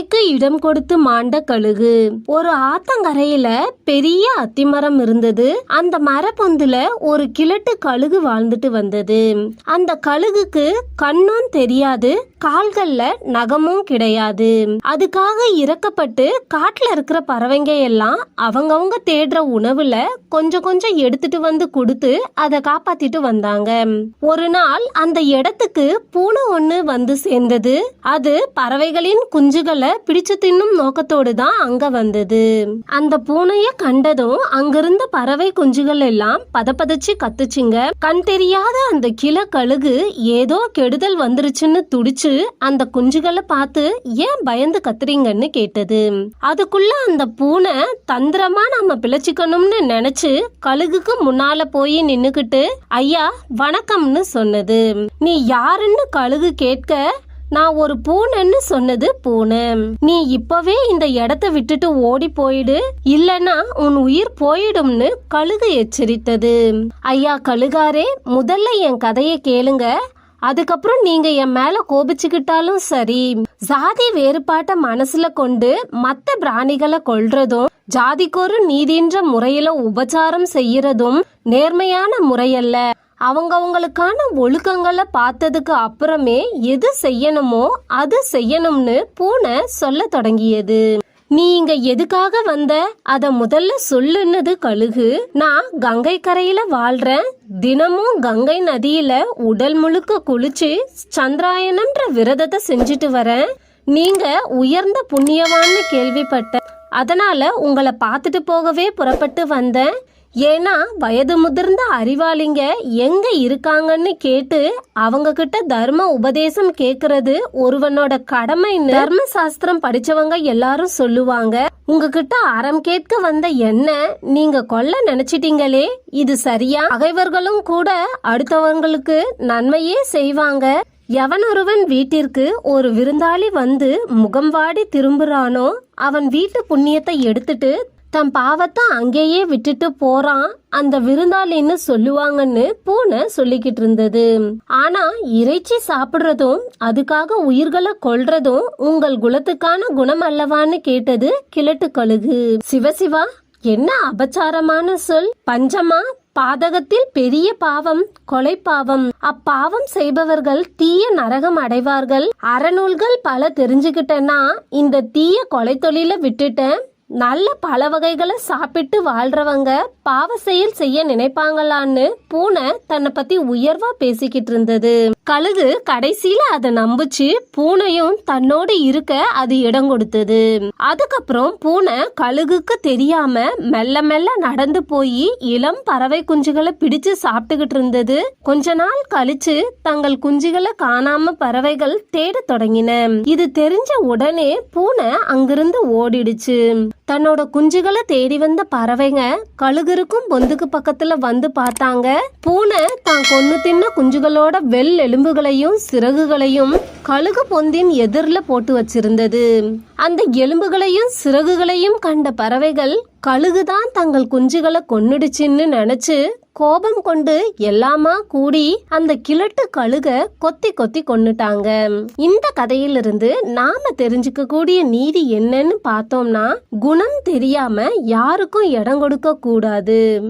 பறவைக்கு இடம் கொடுத்து மாண்ட கழுகு. ஒரு ஆத்தங்கரையில பெரிய அத்திமரம் இருந்தது. அந்த மரப்பொந்துல ஒரு கிழட்டு கழுகு வாழ்ந்துட்டு வந்தது. அந்த கழுகுக்கு கண்ணும் தெரியாது கால்கள்ல நகமும் கிடையாது. அதுக்காக இறக்கப்பட்டு காட்டுல இருக்கிற பறவைங்க எல்லாம் அவங்கவங்க தேடுற உணவுல கொஞ்சம் கொஞ்சம் எடுத்துட்டு வந்து கொடுத்து அதை காப்பாத்திட்டு வந்தாங்க. ஒரு நாள் அந்த இடத்துக்கு பூனை ஒண்ணு வந்து சேர்ந்தது. அது பறவைகளின் குஞ்சுகளை பிடிச்சு தின்னும் நோக்கத்தோடு தான் அங்க வந்தது. அந்த பூனைய கண்டதும் அங்கிருந்த பறவை குஞ்சுகள் எல்லாம் பதப்பதச்சு கத்துச்சுங்க. கண் தெரியாத அந்த கிள கழுகு ஏதோ கெடுதல் வந்துருச்சுன்னு துடிச்சு அந்த குஞ்சுகளை பார்த்து ஏன் பயந்து கத்துறீங்கன்னு? கேட்டது. அதுக்குள்ள அந்த பூனை தந்திரமா நாம பிழைச்சிக்கணும்னு நினைச்சு கழுகுக்கு முன்னால போய் நின்னுக்கிட்டு ஐயா வணக்கம்னு சொன்னது. நீ யாருன்னு கழுகு கேட்க நான் ஒரு பூனைன்னு சொன்னது பூனை. நீ இப்பவே இந்த இடத்த விட்டுட்டு ஓடி போயிடு. இல்லனா உன் உயிர் போயிடும்னு கழுகு எச்சரித்தது. ஐயா கழுகாரே முதல்ல என் கதையை கேளுங்க. அதுக்கப்புறம் நீங்க என் மேல கோபிச்சுக்கிட்டாலும் சரி. ஜாதி வேறுபாட்டை மனசுல கொண்டு மத்த பிராணிகளை கொள்றதும் ஜாதிக்கொரு நீதின்ற முறையில உபச்சாரம் செய்யறதும் நேர்மையான முறையல்ல. அவங்கவங்களுக்கான ஒழுக்கங்களை பார்த்ததுக்கு அப்புறமே எது செய்யணுமோ அது செய்யணும்னு பூனை சொல்ல தொடங்கியது. நீ இங்க எதுக்காக வந்த? அத முதல்ல சொல்லுன்னது கழுகு. நான் கங்கை கரையில வாழ்றேன். தினமும் கங்கை நதியில உடல் முழுக்க குளிச்சு சந்திராயனம்ன்ற விரதத்தை செஞ்சுட்டு வரேன். நீங்க உயர்ந்த புண்ணியவான்னு கேள்விப்பட்ட அதனால உங்களை பார்த்துட்டு போகவே புறப்பட்டு வந்தேன். ஏன்னா வயது முதிர்ந்த அறிவாளிங்க எங்க இருக்காங்கன்னு கேட்டு அவங்க கிட்ட தர்ம உபதேசம் கேக்குறது ஒருவனோட கடமைன்னு தர்ம சாஸ்திரம் படிச்சவங்க எல்லாரும் சொல்லுவாங்க. உங்ககிட்ட அறம் கேட்க வந்த என்ன நீங்க கொல்ல நினைச்சிட்டீங்களே இது சரியா? பகைவர்களும் கூட அடுத்தவங்களுக்கு நன்மையே செய்வாங்க. எவனொருவன் வீட்டிற்கு ஒரு விருந்தாளி வந்து முகம் வாடி திரும்புறானோ அவன் வீட்டு புண்ணியத்தை எடுத்துட்டு தன் பாவத்தை அங்கேயே விட்டுட்டு போறான். அந்த விருந்தாளின்னு சொல்லுவாங்கன்னு பூனை சொல்லிக்கிட்டு இருந்தது. ஆனா இறைச்சி சாப்பிடுறதும் அதுக்காக உயிர்களை கொல்றதும் உங்கள் குலத்துக்கான குணம் அல்லவான்னு கேட்டது கிழட்டு கழுகு. சிவசிவா என்ன அபச்சாரமான சொல்? பஞ்சமா? பாதகத்தில் பெரிய பாவம் கொலை பாவம். அப்பாவம் செய்பவர்கள் தீய நரகம் அடைவார்கள். அறநூல்கள் பல தெரிஞ்சுக்கிட்டேன்னா இந்த தீய கொலை தொழில விட்டுட்டேன். நல்ல பல வகைகளை சாப்பிட்டு வாழ்றவங்க பாவ செயல் செய்ய நினைப்பாங்களான்னு பூனை தன்னை பத்தி உயர்வா பேசிக்கிட்டு இருந்தது. கழுகு கடைசியில அதை நம்புச்சு பூனையும் தன்னோடு இருக்க அது இடம் கொடுத்தது. அதுக்கப்புறம் பூனை கழுகுக்கு தெரியாம மெல்ல மெல்ல நடந்து போய் இளம் பறவை குஞ்சுகளை பிடிச்சு சாப்பிட்டுக்கிட்டு இருந்தது. கொஞ்ச நாள் கழிச்சு தங்கள் குஞ்சுகளை காணாம பறவைகள் தேட தொடங்கின. இது தெரிஞ்ச உடனே பூனை அங்கிருந்து ஓடிடுச்சு. தன்னோட குஞ்சுகளை தேடி வந்த பறவைங்க கழுகருக்கும் பொந்துக்கு பக்கத்துல வந்து பார்த்தாங்க. பூனை தான் கொன்னு தின்ன குஞ்சுகளோட வெள் எலும்புகளையும் சிறகுகளையும் கழுகு பொந்தின் எதிரில் போட்டு வச்சிருந்தது. அந்த எலும்புகளையும் சிறகுகளையும் கண்ட பறவைகள் கழுகுதான் தங்கள் குஞ்சுகளை கொன்னுடுச்சின்னு நினைச்சு கோபம் கொண்டு எல்லாமா கூடி அந்த கிழட்டு கழுக கொத்தி கொத்தி கொன்னுட்டாங்க. இந்த கதையிலிருந்து நாம தெரிஞ்சுக்க கூடிய நீதி என்னன்னு பார்த்தோம்னா குணம் தெரியாம யாருக்கும் இடம் கொடுக்க கூடாது.